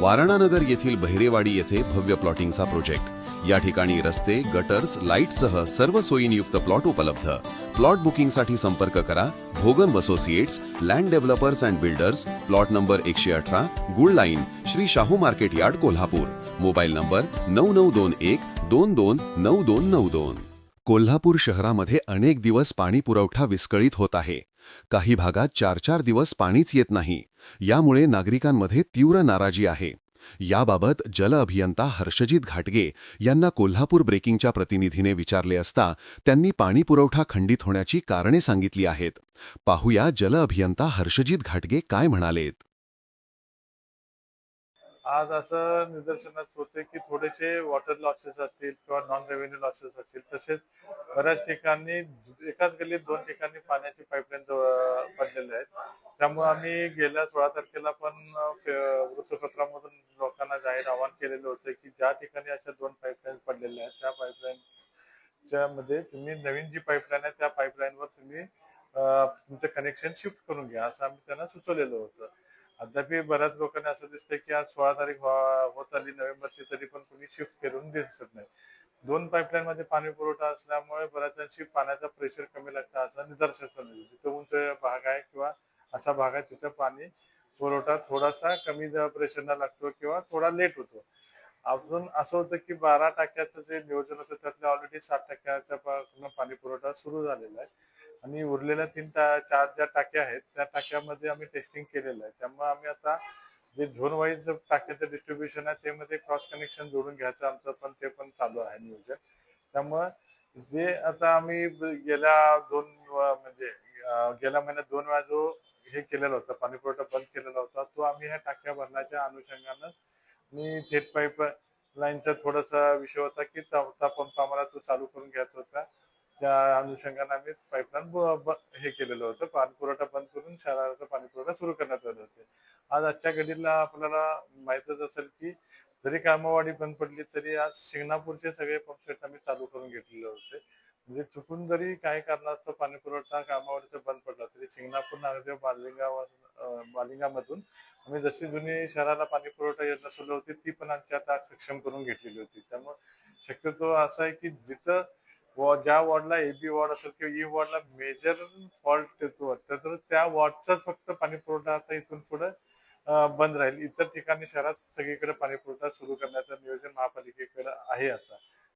वारणानगर येथील बहिरेवाडी येथे भव्य प्लॉटिंगचा प्रोजेक्ट. या ठिकाणी रस्ते गटर्स लाईटसह सर्व सोयींयुक्त प्लॉट उपलब्ध. प्लॉट बुकिंगसाठी संपर्क करा. Bhogan associates land developers and builders plot number एकशे अठरा गुळ line Shri Shahu market yard Kolhapur. Mobile number नऊ नऊ दोन एक दोन दोन नऊ दोन नऊ दोन. कोल्हापूर शहरामध्ये अनेक दिवस पाणी पुरवठा विस्कळीत होत आहे. काही भागात चार चार दिवस पाणीच येत नाही. यामुळे नागरिकांमध्ये तीव्र नाराजी आहे. याबाबत जल अभियंता हर्षजित घाटगे यांना कोल्हापूर ब्रेकिंगच्या प्रतिनिधीने विचारले असता त्यांनी पाणी पुरवठा खंडित होण्याची कारणे सांगितली आहेत. पाहूया जल अभियंता हर्षजित घाटगे काय म्हणालेत. आज असं निदर्शनात होते की थोडेसे वॉटर लॉसेस असतील किंवा नॉन रेव्हेन्यू लॉसेस असतील तसेच बऱ्याच ठिकाणी एकाच गल्लीत दोन ठिकाणी पाण्याची पाईपलाईन पडलेले आहेत. त्यामुळे आम्ही गेल्या सोळा तारखेला पण वृत्तपत्रामधून लोकांना जाहीर आवाहन केलेलं होतं की ज्या ठिकाणी अशा दोन पाईपलाईन पडलेल्या आहेत त्या पाईपलाईनच्या मध्ये तुम्ही नवीन जी पाईपलाईन आहे त्या पाईपलाईनवर तुम्ही तुमचं कनेक्शन शिफ्ट करून घ्या असं आम्ही त्यांना सुचवलेलं होतं. अद्यापही बऱ्याच लोकांना असं दिसतंय की आज सोळा तारीख हो-, होत आली नोव्हेंबरची तरी पण कोणी शिफ्ट करून दिसत नाही. दोन पाईपलाईन मध्ये पाणी पुरवठा असल्यामुळे बऱ्याच पाण्याचा प्रेशर कमी लागतं असं निदर्शनास जिथं उंच भाग आहे किंवा असा भाग आहे तिथं पाणी पुरवठा थोडासा कमी प्रेशरला लागतो किंवा थोडा लेट होतो. अजून असं होतं की बारा टाक्याचं जे नियोजन होतं त्यातल्या ऑलरेडी सात टक्क्याच्या पाणी पुरवठा सुरू झालेला आहे. आणि उरलेल्या तीन टा चार ज्या टाक्या आहेत त्या टाक्यामध्ये आम्ही टेस्टिंग केलेलं आहे. त्यामुळे आम्ही आता जे झोन वाईज टाक्याचं डिस्ट्रीब्युशन आहे ते मध्ये क्रॉस कनेक्शन जोडून घ्यायचं आमचं पण ते पण चालू आहे नियोजन त्यामुळं जे आता आम्ही गेल्या दोन म्हणजे गेल्या महिन्यात दोन वेळा जो हे केलेला होता पाणी पुरवठा बंद केलेला होता तो आम्ही ह्या टाक्या भरण्याच्या अनुषंगानं मी थेट पाईप लाईनचा थोडासा विषय होता की चौथा पंप आम्हाला तो चालू करून घ्यायचा होता. त्या अनुषंगाने आम्ही पाईपलाईन हे केलेलं होतं. पाणी पुरवठा बंद करून शहराचा पाणी पुरवठा सुरू करण्यात आले होते. आज आजच्या घडीला आपल्याला माहीतच असेल की जरी कामवाडी बंद पडली तरी आज शिंगणापूरचे सगळे पंपसेट आम्ही चालू करून घेतलेले होते. म्हणजे चुकून जरी काही कारणास्तव पाणी पुरवठा कामावडीचा बंद पडला तरी शिंगणापूर नागदेव बालिंगा बालिंगामधून आम्ही जशी जुनी शहराला पाणी पुरवठा योजना सुरू होती ती पण आमची आता सक्षम करून घेतलेली होती. त्यामुळे शक्यतो असं आहे की जिथं ज्या वॉर्डला एबी वॉर्ड असेल किंवा ई वॉर्डला मेजर फॉल्ट येतो तर त्या वॉर्डचाच फक्त पाणी पुरवठा आता इथून पुढे बंद राहील. इतर ठिकाणी शहरात सगळीकडे पाणी पुरवठा सुरू करण्याचं नियोजन महापालिकेकडे आहे आता.